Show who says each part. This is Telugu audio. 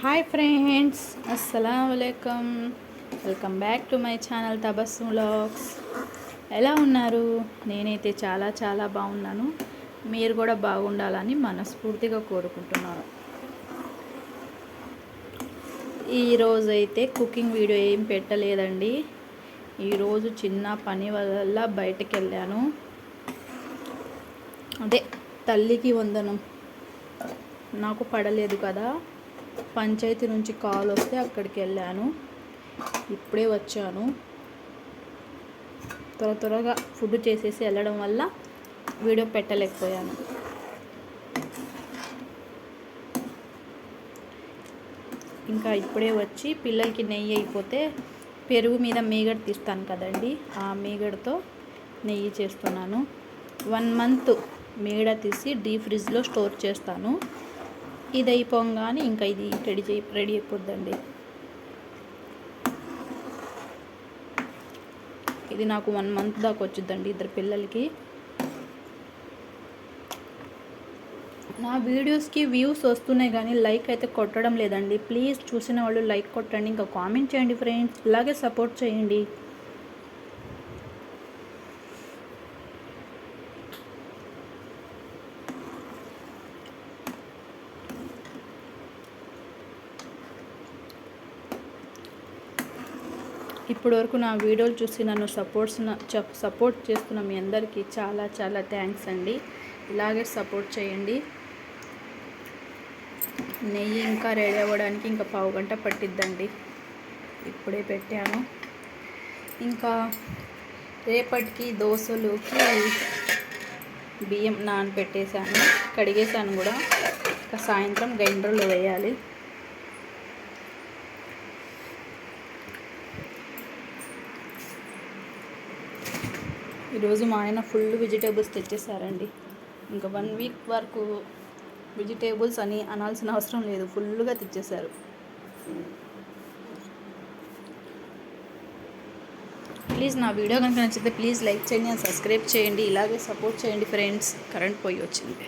Speaker 1: హాయ్ ఫ్రెండ్స్ అస్సలం వలైకం welcome back to my channel Tabassum vlogs. ఎలా ఉన్నారు? నేనైతే చాలా చాలా బాగున్నాను. మీరు కూడా బాగుండాలని మనస్ఫూర్తిగా కోరుకుంటున్నాను. ఈరోజు అయితే కుకింగ్ వీడియో ఏం పెట్టలేదండి. ఈరోజు చిన్న పని వల్ల బయటకు వెళ్ళాను అదే తల్లికి వందనం. నాకు పడలేదు కదా. పంచాయతీ నుంచి కాల్ వస్తే అక్కడికి వెళ్ళాను. ఇప్పుడే వచ్చాను. త్వర త్వరగా ఫుడ్ చేసేసి వెళ్ళడం వల్ల వీడియో పెట్టలేకపోయాను. ఇంకా ఇప్పుడే వచ్చి పిల్లలకి నెయ్యి అయిపోతే పెరుగు మీద మీగడ తీస్తాను కదండి. ఆ మీగడతో నెయ్యి చేస్తున్నాను. వన్ మంత్ మీగడ తీసి డీప్ ఫ్రిడ్జ్లో స్టోర్ చేస్తాను. ఇది అయిపోగానే ఇంకా ఇది రెడీ చేయి రెడీ అయిపోద్దండి. ఇది నాకు వన్ మంత్ దాకా వచ్చిందండి ఇద్దరు పిల్లలకి. నా వీడియోస్కి వ్యూస్ వస్తున్నాయి కానీ లైక్ అయితే కొట్టడం లేదండి. ప్లీజ్ చూసిన వాళ్ళు లైక్ కొట్టండి ఇంకా కామెంట్ చేయండి ఫ్రెండ్స్. ఇలాగే సపోర్ట్ చేయండి. ఇప్పటివరకు నా వీడియోలు చూసి నన్ను సపోర్ట్స్ సపోర్ట్ చేస్తున్న మీ అందరికీ చాలా చాలా థ్యాంక్స్ అండి. ఇలాగే సపోర్ట్ చేయండి. నెయ్యి ఇంకా రెడీ అవ్వడానికి ఇంకా పావు గంట పట్టిద్దండి. ఇప్పుడే పెట్టాను. ఇంకా రేపటికి దోశలుకి బియ్యం నానబెట్టేశాను. కడిగేశాను కూడా. ఇంకా సాయంత్రం గ్రైండర్లో వేయాలి. ఈరోజు మా ఆయన ఫుల్ వెజిటేబుల్స్ తెచ్చేసారండి. ఇంకా వన్ వీక్ వరకు వెజిటేబుల్స్ అని అనాల్సిన అవసరం లేదు ఫుల్గా తెచ్చేశారు ప్లీజ్ నా వీడియో కనుక నచ్చితే ప్లీజ్ లైక్ చేయండి అండ్ సబ్స్క్రైబ్ చేయండి ఇలాగే సపోర్ట్ చేయండి ఫ్రెండ్స్. కరెంట్ పోయి వచ్చింది.